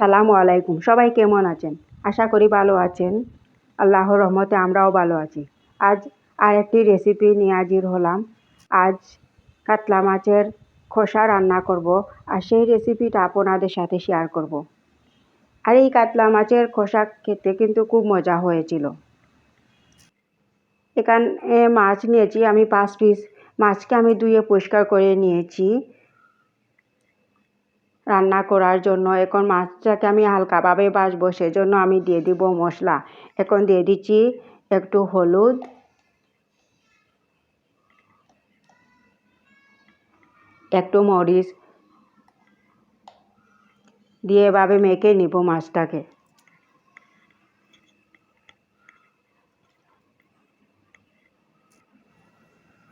আসসালামু আলাইকুম। সবাই কেমন আছেন? আশা করি ভালো আছেন। আল্লাহর রহমতে আমরাও ভালো আছি। আজ আরেকটি রেসিপি নিয়ে হাজির হলাম। আজ কাতলা মাছের খোসা রান্না করব আর সেই রেসিপিটা আপনাদের সাথে শেয়ার করব। আর এই কাতলা মাছের খোসা খেতে কিন্তু খুব মজা হয়েছিল। এখানে মাছ নিয়েছি, আমি পাঁচ পিস মাছকে আমি ধুয়ে পরিষ্কার করে নিয়েছি। রান্না করার জন্য। এখন মাছটাকে আমি হালকাভাবে বাছবো সেজন্য আমি দিয়ে দিব মশলা। এখন দিয়ে দিচ্ছি একটু হলুদ। একটু মরিচ। দিয়ে এভাবে মেখে নিব মাছটাকে।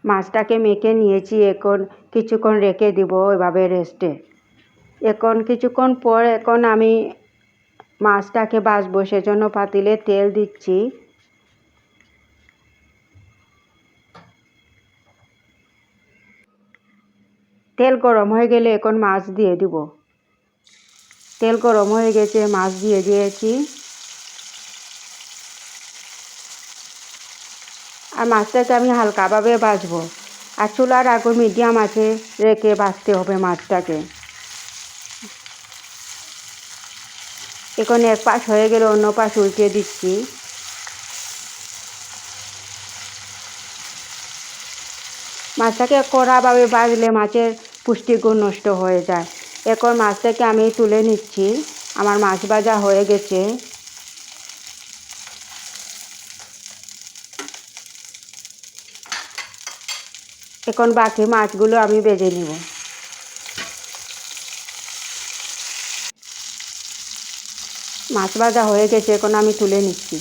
মাছটাকে মেখে নিয়েছি, এখন কিছুক্ষণ রেখে দিব এভাবে রেস্টে এখন কিছুক্ষণ পর এখন আমি মাছটাকে বাছবো সেজন্য পাতিলে তেল দিচ্ছি। তেল গরম হয়ে গেলে এখন মাছ দিয়ে দিব। তেল গরম হয়ে গেছে, মাছ দিয়ে দিয়েছি। আর মাছটাকে আমি হালকাভাবে বাছবো আর চুলার আগুন মিডিয়াম আছে রেখে বাছতে হবে মাছটাকে। এখন এক পাশ হয়ে গেলে, অন্য পাশ উল্টে দিচ্ছি। মাছটাকে কড়াভাবে বাজলে মাছের পুষ্টিগুণ নষ্ট হয়ে যায়। এখন মাছটাকে আমি তুলে নিচ্ছি। আমার মাছ ভাজা হয়ে গেছে। এখন বাকি মাছগুলো আমি বেজে নিব। মাছ ভাজা হয়ে গেছে, এখন আমি তুলে নিচ্ছি।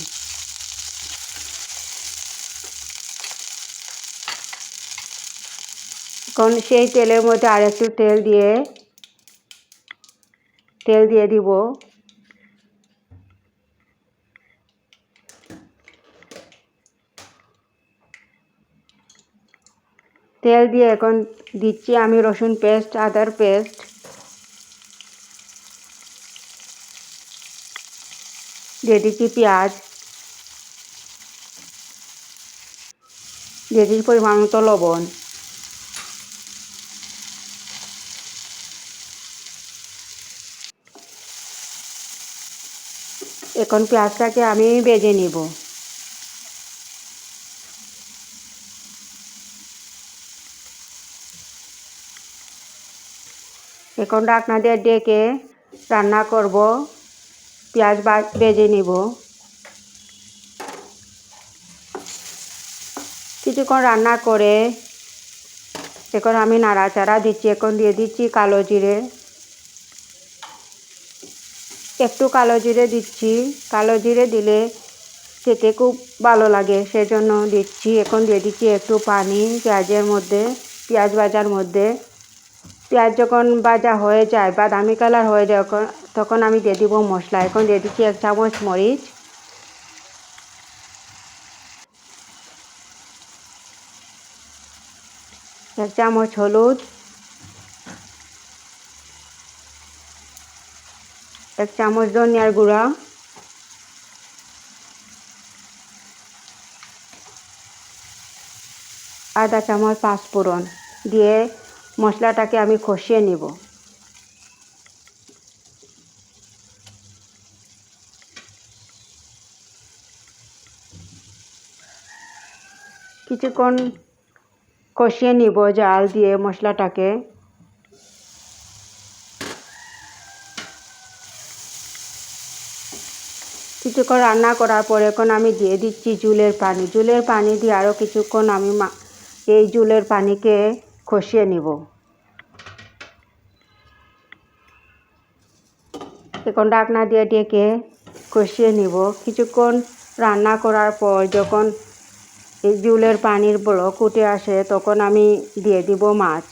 এখন সেই তেলের মধ্যে আর একটু তেল দিয়ে তেল দিয়ে দিব। তেল দিয়ে এখন দিচ্ছি আমি রসুন পেস্ট, আদার পেস্ট। দিয়ে দিচ্ছি পেঁয়াজ? দিয়ে দিচ্ছি পরিমাণ মতো লবণ। এখন পেঁয়াজটাকে আমি বেজে নিব। এখন ডাকনা দিয়ে ডেকে রান্না করব। পেঁয়াজ বেজে নিব। কিছুক্ষণ রান্না করে এখন আমি নাড়াচাড়া দিচ্ছি, এখন দিয়ে দিচ্ছি কালো জিরে। একটু কালো জিরে দিচ্ছি। কালো জিরে দিলে খেতে খুব ভালো লাগে, সেজন্য দিচ্ছি। এখন দিয়ে দিচ্ছি একটু পানি পেঁয়াজের মধ্যে, পেঁয়াজ ভাজার মধ্যে। পেঁয়াজ যখন ভাজা হয়ে যায়, বাদামি কালার হয়ে যায় তখন আমি দিয়ে দিব মশলা। এখন দিয়ে দিচ্ছি এক চামচ মরিচ। এক চামচ হলুদ। এক চামচ ধনিয়ার গুঁড়া। আধা চামচ পাঁচফোড়ন। দিয়ে মশলাটাকে আমি কষিয়ে নিব। কিছুক্ষণ কষিয়ে নিব জাল দিয়ে মশলাটাকে। কিছুক্ষণ রান্না করার পর এখন আমি দিয়ে দিচ্ছি জুলের পানি। জুলের পানি দিয়ে আরও কিছুক্ষণ আমি এই জুলের পানিকে কষিয়ে নিব। এখন ডাকনা দিয়ে ডেকে কষিয়ে নিব। কিছুক্ষণ রান্না করার পর যখন এই জুলের পানির ব্লক উঠে আসে, তখন আমি দিয়ে দিব মাছ।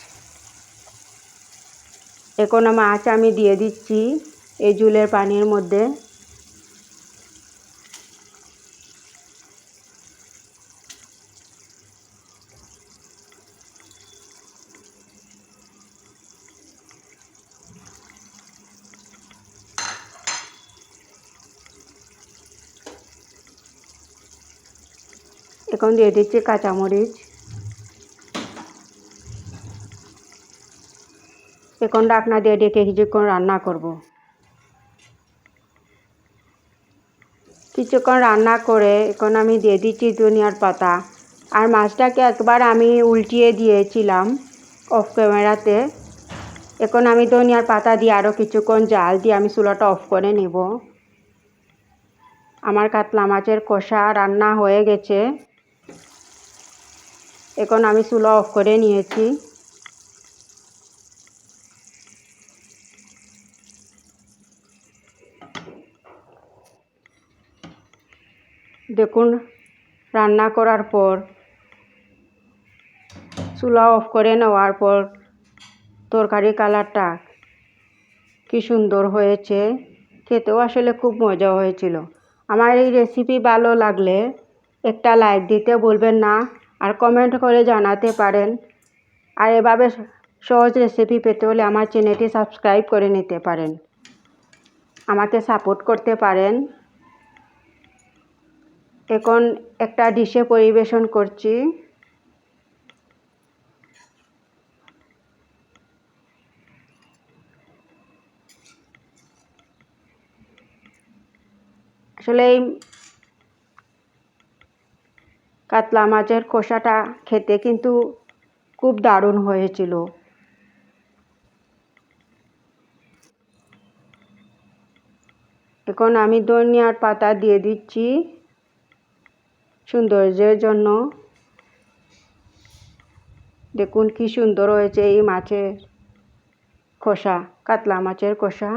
এখন মাছ আমি দিয়ে দিচ্ছি এই জুলের পানির মধ্যে। এখন দিয়ে দিচ্ছি কাঁচামরিচ। এখন ডাকনা দিয়ে ডেকে কিছুক্ষণ রান্না করব। কিছুক্ষণ রান্না করে এখন আমি দিয়ে দিচ্ছি ধনিয়ার পাতা। আর মাছটাকে একবার আমি উল্টিয়ে দিয়েছিলাম অফ ক্যামেরাতে এখন আমি ধনিয়ার পাতা দিয়ে আরও কিছুক্ষণ জাল দিয়ে আমি চুলাটা অফ করে নেব। আমার কাতলা মাছের কষা রান্না হয়ে গেছে। এখন আমি চুলা অফ করে নিয়েছি। দেখুন, রান্না করার পর, চুলা অফ করে নেওয়ার পর তরকারি কালারটা কি সুন্দর হয়েছে, খেতেও আসলে খুব মজা হয়েছিল। আমার এই রেসিপি ভালো লাগলে একটা লাইক দিতে বলবেন না। আর কমেন্ট করে জানাতে পারেন। আর এভাবে সহজ রেসিপি পেতে হলে আমার চ্যানেলটি সাবস্ক্রাইব করে নিতে পারেন। আমাকে সাপোর্ট করতে পারেন। এখন একটা ডিশে পরিবেশন করছি। আসলে এই কাতলা মাছের খোসাটা খেতে কিন্তু খুব দারুণ হয়েছিল। এখন আমি ধনিয়ার পাতা দিয়ে দিচ্ছি সৌন্দর্যের জন্য। দেখুন কি সুন্দর হয়েছে এই মাছের খোসা, কাতলা মাছের খোসা।